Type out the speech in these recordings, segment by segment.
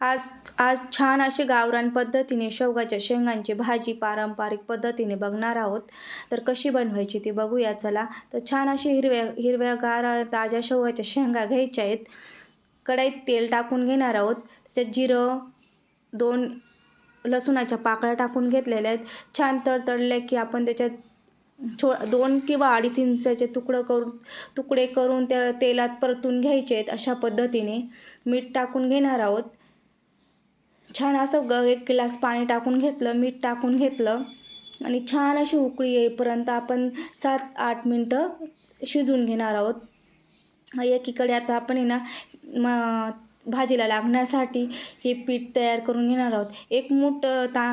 आज आज छान अशी गावरान पद्धतीने शेवगाच्या शेंगांची भाजी पारंपरिक पद्धतीने बघणार आहोत. तर कशी बनवायची ती बघूया चला. तर छान अशी हिरव्या हिरव्यागार ताज्या शेवगाच्या शेंगा घ्यायच्या आहेत. कढईत तेल टाकून घेणार आहोत. त्याच्यात जिरं दोन लसूणाच्या पाकळ्या टाकून घेतलेल्या आहेत. छान तडतडले की आपण त्याच्यात छो दोन किंवा अडीच इंचाचे तुकडं करून तुकडे करून त्या तेलात परतून घ्यायचे आहेत अशा पद्धतीने. मीठ टाकून घेणार आहोत. छान असं ग एक ग्लास पाणी टाकून घेतलं मीठ टाकून घेतलं आणि छान अशी उकळी येईपर्यंत आपण सात आठ मिनटं शिजवून घेणार आहोत. एकीकडे आता आपण आहे ना म भाजीला लागण्यासाठी हे पीठ तयार करून घेणार आहोत. एक मूठ ता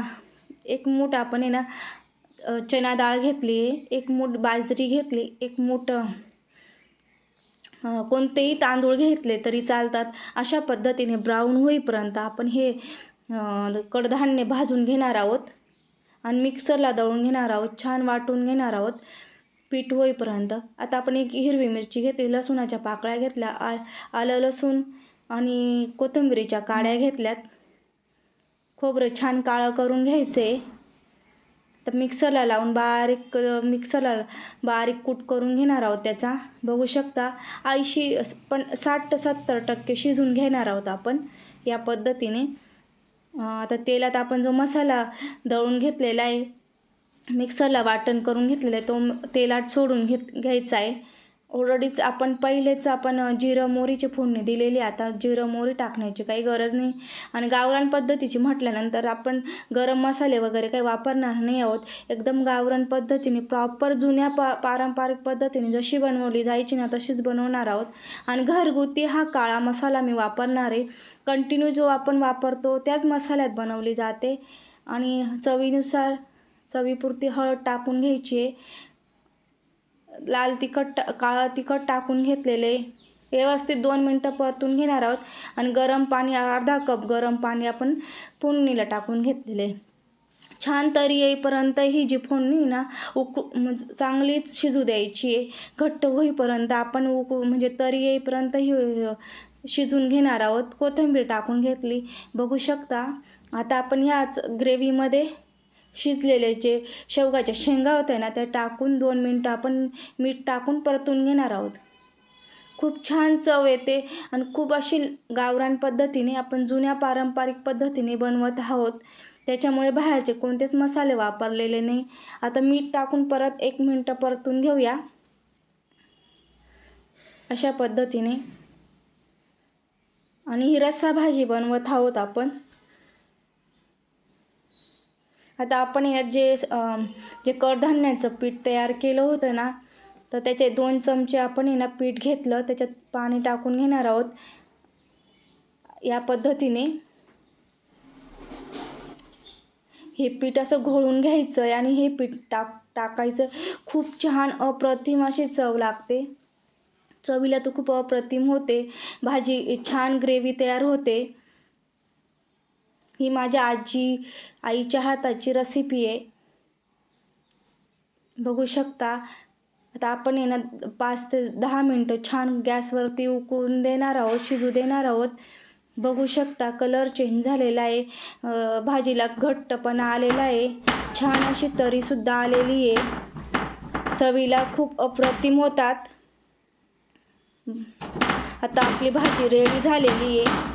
एक मूठ आपण आहे ना चना डाळ घेतली एक मूठ बाजरी घेतली एक मूठ कोणतेही तांदूळ घेतले तरी चालतात. अशा पद्धतीने ब्राऊन होईपर्यंत आपण हे कडधान्य भाजून घेणार आहोत. आणि मिक्सरला दळून घेणार आहोत. छान वाटून घेणार आहोत. पीठ होईपर्यंत. आता आपण एक हिरवी मिरची घेतली. लसूणाच्या पाकळ्या घेतल्या. आ आलं लसूण आणि कोथिंबिरीच्या काड्या घेतल्यात. खोबरं छान काळं करून घ्यायचे. तर मिक्सरला लावून बारीक मिक्सरला बारीक कूट करून घेणार आहोत त्याचा. बघू शकता ऐंशी पण साठ ते सत्तर टक्के शिजून घेणार आहोत आपण या पद्धतीने. आता तेलात आपण जो मसाला दळून घेतलेला आहे मिक्सरला वाटण करून घेतलेलं आहे तो तेलात सोडून घेत घ्यायचा आहे. ऑलरेडीच आपण पहिलेच आपण जिरं मोहरीची फोडणी दिलेली आता जिरं मोहरी टाकण्याची काही गरज नाही. आणि गावरान पद्धतीची म्हटल्यानंतर आपण गरम मसाले वगैरे काही वापरणार नाही आहोत. एकदम गावरान पद्धतीने प्रॉपर जुन्या पा पारंपरिक पद्धतीने जशी बनवली जायची ना तशीच बनवणार आहोत. आणि घरगुती हा काळा मसाला मी वापरणार आहे. कंटिन्यू जो आपण वापरतो त्याच मसाल्यात बनवली जाते. आणि चवीनुसार चवीपुरती हळद टाकून घ्यायची आहे. लाल तिखट काळं तिखट टाकून घेतलेले. व्यवस्थित दोन मिनटं परतून घेणार आहोत. आणि गरम पाणी अर्धा कप गरम पाणी आपण फोडणीला टाकून घेतलेले. छान तरी येईपर्यंत ही जी फोडणी ना उक म्हणजे चांगलीच शिजू द्यायची आहे. घट्ट होईपर्यंत आपण उक म्हणजे तरी येईपर्यंत ही शिजून घेणार आहोत. कोथिंबीर टाकून घेतली. बघू शकता. आता आपण ह्याच ग्रेव्हीमध्ये शिजलेले जे शेवगाच्या शेंगा होत्या ना त्या टाकून दोन मिनटं आपण मीठ टाकून परतून घेणार आहोत. खूप छान चव येते आणि खूप अशी गावरान पद्धतीने आपण जुन्या पारंपरिक पद्धतीने बनवत आहोत. त्याच्यामुळे बाहेरचे कोणतेच मसाले वापरलेले नाही. आता मीठ टाकून परत एक मिनटं परतून घेऊया. अशा पद्धतीने. आणि ही रस्सा भाजी बनवत आहोत आपण. आता आपण यात जे जे कडधान्याचं पीठ तयार केलं होतं ना तर त्याचे दोन चमचे आपण हे ना पीठ घेतलं त्याच्यात पाणी टाकून घेणार आहोत. या पद्धतीने हे पीठ असं घोळून घ्यायचं आहे आणि हे पीठ टाक टाकायचं. खूप छान अप्रतिम अशी चव लागते. चवीला तर खूप अप्रतिम होते. भाजी छान ग्रेव्ही तयार होते. ही माझ्या आजी आईच्या हाताची रेसिपी आहे. बघू शकता आता आपण आहे ना पाच ते दहा मिनटं छान गॅसवरती उकळून देणार आहोत शिजू देणार आहोत. बघू शकता कलर चेंज झालेला आहे. भाजीला घट्टपणा आलेला आहे. छान अशी तरीसुद्धा आलेली आहे. चवीला खूप अप्रतिम होतात. आता आपली भाजी रेडी झालेली आहे.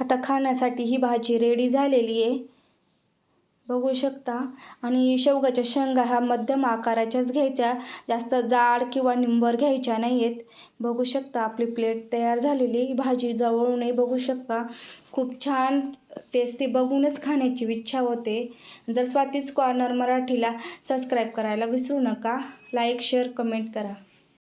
आता खाण्यासाठी ही भाजी रेडी झालेली आहे. बघू शकता. आणि शेवगाच्या शेंगा ह्या मध्यम आकाराच्याच घ्यायच्या. जास्त जाड किंवा निंबर घ्यायच्या नाही आहेत बघू शकता आपली प्लेट तयार झालेली भाजी जवळूनही बघू शकता. खूप छान टेस्टी बघूनच खाण्याची इच्छा होते. जर स्वातीच कॉर्नर मराठीला सबस्क्राईब करायला विसरू नका. लाईक शेअर कमेंट करा.